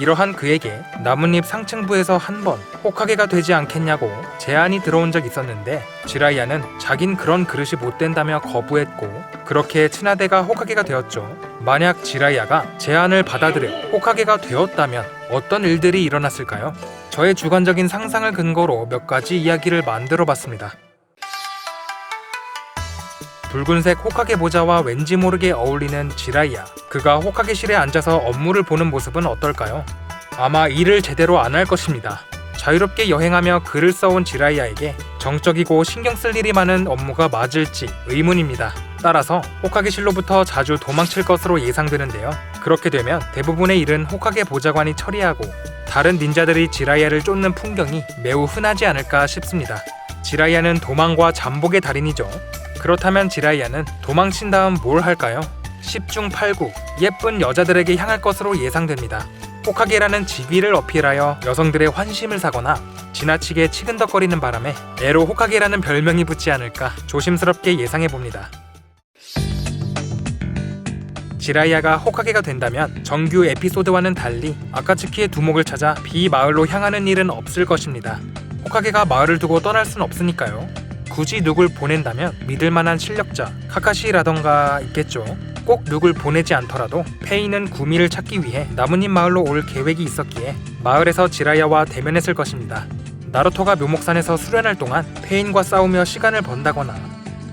이러한 그에게 나뭇잎 상층부에서 한번 호카게가 되지 않겠냐고 제안이 들어온 적 있었는데 지라이야는 자긴 그런 그릇이 못 된다며 거부했고 그렇게 츠나데가 호카게가 되었죠. 만약 지라이야가 제안을 받아들여 호카게가 되었다면 어떤 일들이 일어났을까요? 저의 주관적인 상상을 근거로 몇 가지 이야기를 만들어 봤습니다. 붉은색 호카게 모자와 왠지 모르게 어울리는 지라이야. 그가 호카게실에 앉아서 업무를 보는 모습은 어떨까요? 아마 일을 제대로 안 할 것입니다. 자유롭게 여행하며 글을 써온 지라이야에게 정적이고 신경 쓸 일이 많은 업무가 맞을지 의문입니다. 따라서 호카게실로부터 자주 도망칠 것으로 예상되는데요. 그렇게 되면 대부분의 일은 호카게 보좌관이 처리하고 다른 닌자들이 지라이야를 쫓는 풍경이 매우 흔하지 않을까 싶습니다. 지라이야는 도망과 잠복의 달인이죠. 그렇다면 지라이야는 도망친 다음 뭘 할까요? 10중 8구 예쁜 여자들에게 향할 것으로 예상됩니다. 호카게라는 직위를 어필하여 여성들의 환심을 사거나 지나치게 치근덕거리는 바람에 애로 호카게라는 별명이 붙지 않을까 조심스럽게 예상해 봅니다. 지라이야가 호카게가 된다면 정규 에피소드와는 달리 아카츠키의 두목을 찾아 비 마을로 향하는 일은 없을 것입니다. 호카게가 마을을 두고 떠날 순 없으니까요. 굳이 누굴 보낸다면 믿을 만한 실력자 카카시라던가 있겠죠. 꼭 누굴 보내지 않더라도 페이는 구미를 찾기 위해 나뭇잎 마을로 올 계획이 있었기에 마을에서 지라야와 대면했을 것입니다. 나루토가 묘목산에서 수련할 동안 페인과 싸우며 시간을 번다거나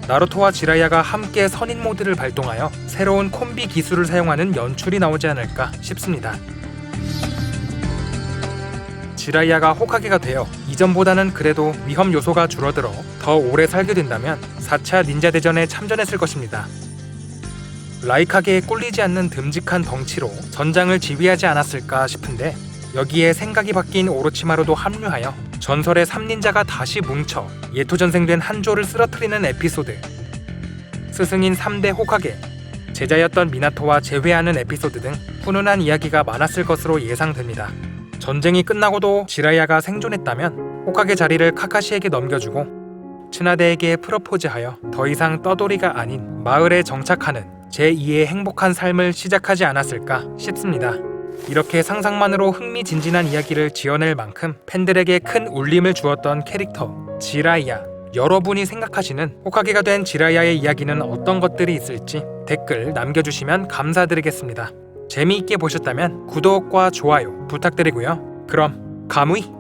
나루토와 지라야가 함께 선인 모드를 발동하여 새로운 콤비 기술을 사용하는 연출이 나오지 않을까 싶습니다. 지라이아가 호카게가 되어 이전보다는 그래도 위험 요소가 줄어들어 더 오래 살게 된다면 4차 닌자 대전에 참전했을 것입니다. 라이카게에 꿀리지 않는 듬직한 덩치로 전장을 지휘하지 않았을까 싶은데 여기에 생각이 바뀐 오로치마루도 합류하여 전설의 3닌자가 다시 뭉쳐 예토전생된 한조를 쓰러뜨리는 에피소드 스승인 3대 호카게 제자였던 미나토와 재회하는 에피소드 등 훈훈한 이야기가 많았을 것으로 예상됩니다. 전쟁이 끝나고도 지라야가 생존했다면 호카게 자리를 카카시에게 넘겨주고 츠나데에게 프로포즈하여 더 이상 떠돌이가 아닌 마을에 정착하는 제2의 행복한 삶을 시작하지 않았을까 싶습니다. 이렇게 상상만으로 흥미진진한 이야기를 지어낼 만큼 팬들에게 큰 울림을 주었던 캐릭터 지라이야. 여러분이 생각하시는 호카게가 된 지라야의 이야기는 어떤 것들이 있을지 댓글 남겨주시면 감사드리겠습니다. 재미있게 보셨다면 구독과 좋아요 부탁드리고요. 그럼 가무이